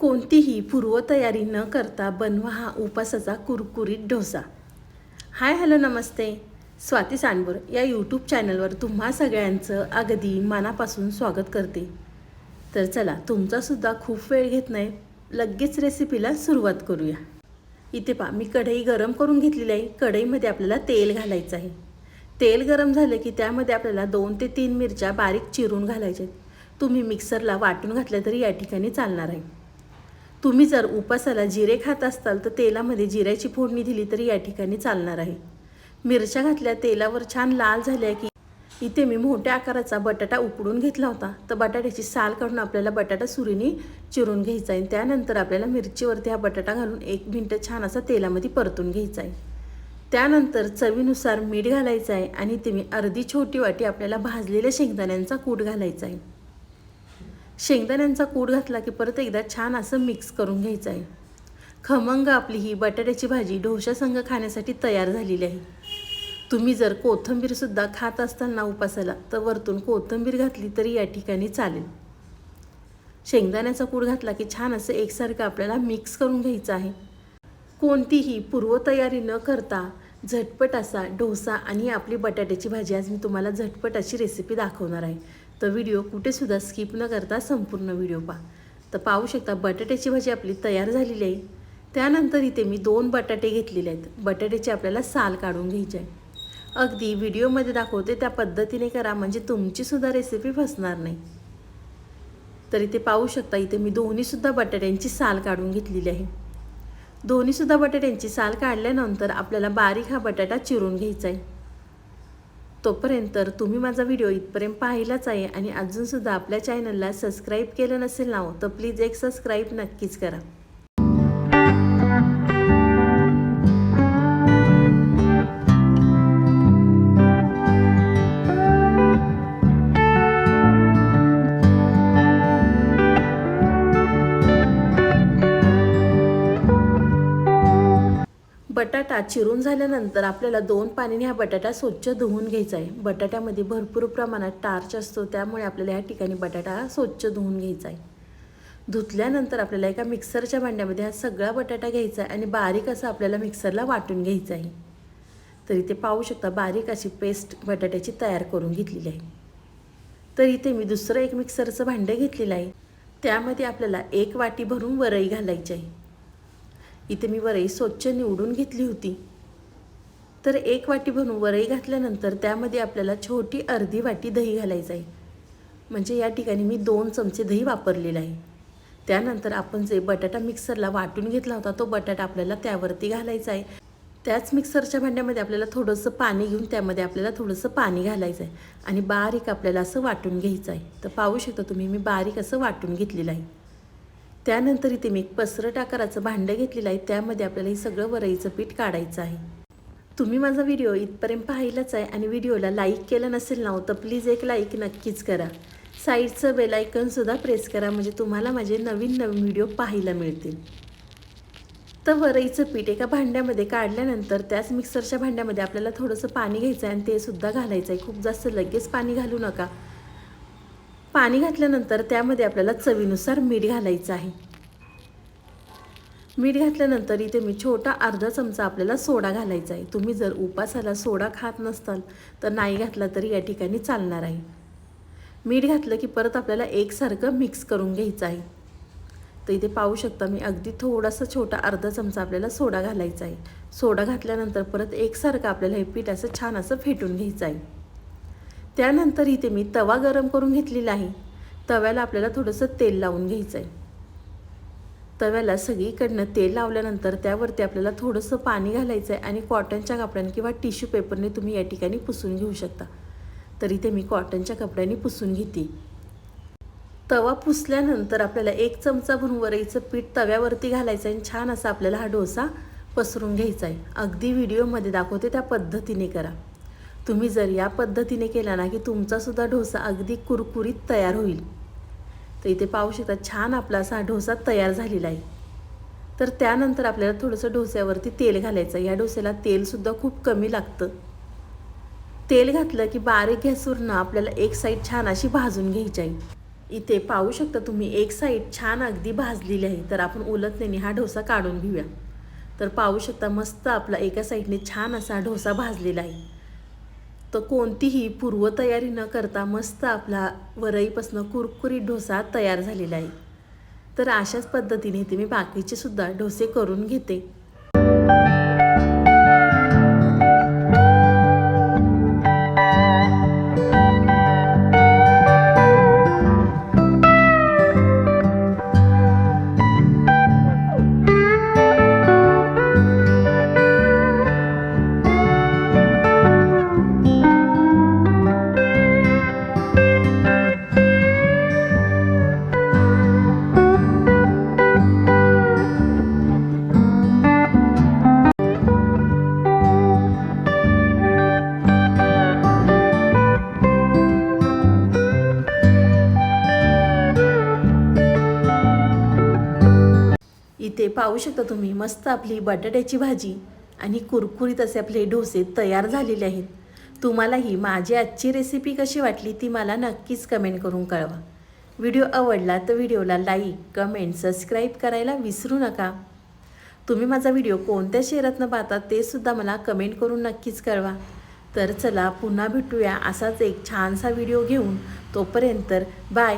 कोणतीही पूर्वतयारी न करता बनवा हा उपासाचा कुरकुरीत डोसा. हाय हॅलो नमस्ते. स्वाती सांडवर या यूट्यूब चॅनलवर तुम्हा सगळ्यांचं अगदी मनापासून स्वागत करते. तर चला तुमचासुद्धा खूप वेळ घेत नाही लगेच रेसिपीला सुरुवात करूया. इथे पा मी कढई गरम करून घेतलेली आहे. कढईमध्ये आपल्याला तेल घालायचं आहे. तेल गरम झालं की त्यामध्ये आपल्याला दोन ते तीन मिरच्या बारीक चिरून घालायच्या आहेत. तुम्ही मिक्सरला वाटून घातल्या तरी या ठिकाणी चालणार आहे. तुम्ही जर उपासाला जिरे खात असताल तर तेलामध्ये जिऱ्याची फोडणी दिली तरी या ठिकाणी चालणार आहे. मिरच्या घातल्या तेलावर छान लाल झाल्या की इथे मी मोठ्या आकाराचा बटाटा उकडून घेतला होता. तर बटाट्याची साल काढून आपल्याला बटाटा सुरीने चिरून घ्यायचा आहे. त्यानंतर आपल्याला मिरचीवरती हा बटाटा घालून एक मिनटं छान असा तेलामध्ये परतून घ्यायचा आहे. त्यानंतर चवीनुसार मीठ घालायचं आहे आणि ते मी अर्धी छोटी वाटी आपल्याला भाजलेल्या शेंगदाण्यांचा कूट घालायचा आहे. शेंगदाण्यांचा कूट घातला की परत एकदा छान असं मिक्स करून घ्यायचं आहे. खमंग आपली ही बटाट्याची भाजी ढोशासंग खाण्यासाठी तयार झालेली आहे. तुम्ही जर कोथिंबीरसुद्धा खात असताना उपासाला तर वरतून कोथिंबीर घातली तरी या ठिकाणी चालेल. शेंगदाण्याचा कूट घातला की छान असं एकसारखं आपल्याला मिक्स करून घ्यायचं आहे. कोणतीही पूर्वतयारी न करता झटपट असा डोसा आणि आपली बटाट्याची भाजी आज मी तुम्हाला झटपट अशी रेसिपी दाखवणार आहे. तर व्हिडिओ कुठेसुद्धा स्किप न करता संपूर्ण व्हिडिओ पहा. तर पाहू शकता बटाट्याची भाजी आपली तयार झालेली आहे. त्यानंतर इथे मी दोन बटाटे घेतलेले आहेत. बटाट्याची आपल्याला साल काढून घ्यायची आहे. अगदी व्हिडिओमध्ये दाखवते त्या पद्धतीने करा म्हणजे तुमचीसुद्धा रेसिपी फसणार नाही. तर इथे पाहू शकता इथे मी दोन्हीसुद्धा बटाट्यांची साल काढून घेतलेली आहे. दोन्हीसुद्धा बटाट्यांची साल काढल्यानंतर आपल्याला बारीक हा बटाटा चिरून घ्यायचा आहे. तोपर्यंत तुम्ही माझा व्हिडिओ इथपर्यंत पाहिलाच आहे आणि अजूनसुद्धा आपल्या चॅनलला सबस्क्राईब केलं नसेल ना हो, तर प्लीज एक सबस्क्राईब नक्कीच करा. बटाटा चिरून झाल्यानंतर आपल्याला दोन पाण्याने हा बटाटा स्वच्छ धुवून घ्यायचा आहे. बटाट्यामध्ये भरपूर प्रमाणात टार्च असतो त्यामुळे आपल्याला या ठिकाणी बटाटा स्वच्छ धुवून घ्यायचा आहे. धुतल्यानंतर आपल्याला एका मिक्सरच्या भांड्यामध्ये हा सगळा बटाटा घ्यायचा आहे आणि बारीक असं आपल्याला मिक्सरला वाटून घ्यायचं आहे. तर इथे पाहू शकता बारीक अशी पेस्ट बटाट्याची तयार करून घेतलेली आहे. तर इथे मी दुसरं एक मिक्सरचं भांडं घेतलेलं आहे. त्यामध्ये आपल्याला एक वाटी भरून वरई घालायची आहे. इथे मी वरई स्वच्छ निवडून घेतली होती. तर एक वाटी भरून वरई घातल्यानंतर त्यामध्ये आपल्याला छोटी अर्धी वाटी दही घालायचं आहे. म्हणजे या ठिकाणी मी दोन चमचे दही वापरलेलं आहे. त्यानंतर आपण जे बटाटा मिक्सरला वाटून घेतला होता तो बटाटा आपल्याला त्यावरती घालायचा आहे. त्याच मिक्सरच्या भांड्यामध्ये आपल्याला थोडंसं पाणी घेऊन त्यामध्ये आपल्याला थोडंसं पाणी घालायचं आहे. आणि बारीक आपल्याला असं वाटून घ्यायचं आहे. तर पाहू शकता तुम्ही मी बारीक असं वाटून घेतलेलं आहे. त्यानंतर इथे मी एक पसरट आकाराचं भांडं घेतलेलं आहे. त्यामध्ये आपल्याला हे सगळं वरईचं पीठ काढायचं आहे. तुम्ही माझा व्हिडिओ इथपर्यंत पाहिलाच आहे आणि व्हिडिओला लाईक केलं नसेल ना हो, तर प्लीज एक लाईक नक्कीच करा. साईडचं बेलायकनसुद्धा प्रेस करा म्हणजे तुम्हाला माझे नवीन नवीन व्हिडिओ पाहायला मिळतील. तर वरईचं पीठ एका भांड्यामध्ये काढल्यानंतर त्याच मिक्सरच्या भांड्यामध्ये आपल्याला थोडंसं पाणी घ्यायचं आहे आणि ते सुद्धा घालायचं आहे. खूप जास्त लगेच पाणी घालू नका. पाणी घातल्यानंतर त्यामध्ये आपल्याला चवीनुसार मीठ घालायचं आहे. मीठ घातल्यानंतर इथे मी छोटा अर्धा चमचा आपल्याला सोडा घालायचा आहे. तुम्ही जर उपासाला सोडा खात नसताल तर नाही घातला तरी या ठिकाणी चालणार आहे. मीठ घातलं की परत आपल्याला एकसारखं मिक्स करून घ्यायचं आहे. तर इथे पाहू शकता मी अगदी थोडासा छोटा अर्धा चमचा आपल्याला सोडा घालायचा आहे. सोडा घातल्यानंतर परत एकसारखं आपल्याला हे पीठ असं छान असं फेटून घ्यायचं आहे. त्यानंतर इथे मी तवा गरम करून घेतलेला आहे तव्याला आपल्याला थोडंसं तेल लावून घ्यायचं आहे तव्याला सगळीकडनं तेल लावल्यानंतर त्यावरती आपल्याला थोडंसं पाणी घालायचं आहे आणि कॉटनच्या कपड्याने किंवा टिश्यू पेपरने तुम्ही या ठिकाणी पुसून घेऊ शकता. तर इथे मी कॉटनच्या कपड्याने पुसून घेते. तवा पुसल्यानंतर आपल्याला एक चमचा भरून वरईचं पीठ तव्यावरती घालायचं आहे आणि छान असा आपल्याला हा डोसा पसरून घ्यायचा आहे अगदी व्हिडिओमध्ये दाखवते त्या पद्धतीने करा. तुम्ही जर या पद्धतीने केला ना की तुमचासुद्धा डोसा अगदी कुरकुरीत तयार होईल. तर इथे पाहू शकता छान आपला असा ढोसा डोसा तयार झालेला आहे. तर त्यानंतर आपल्याला थोडंसं डोस्यावरती तेल घालायचं या डोस्याला तेलसुद्धा खूप कमी लागतं. तेल घातलं की बारीक गॅसवरनं आपल्याला एक साईड छान अशी भाजून घ्यायची आहे. इथे पाहू शकता तुम्ही एक साईड छान अगदी भाजलेली आहे. तर आपण उलटण्याने हा डोसा काढून घेऊया. तर पाहू शकता मस्त आपला एका साईडने छान असा डोसा भाजलेला आहे. तर कोणतीही पूर्वतयारी न करता मस्त आपला वरईपासून कुरकुरीत डोसा तयार झालेला आहे. तर अशाच पद्धतीने ते मी बाकीचे सुद्धा डोसे करून घेते. पाहू शकता तुम्ही मस्त आपली बटाट्याची भाजी आणि कुरकुरीत असे आपले डोसे तयार झालेले आहेत. तुम्हालाही माझी आजची रेसिपी कशी वाटली ती मला नक्कीच कमेंट करून कळवा. व्हिडिओ आवडला तर व्हिडिओला लाईक कमेंट सबस्क्राईब करायला विसरू नका. तुम्ही माझा व्हिडिओ कोणत्या शहरातनं पाहतात ते सुद्धा मला कमेंट करून नक्कीच कळवा. तर चला पुन्हा भेटूया असाच एक छानसा व्हिडिओ घेऊन. तोपर्यंत बाय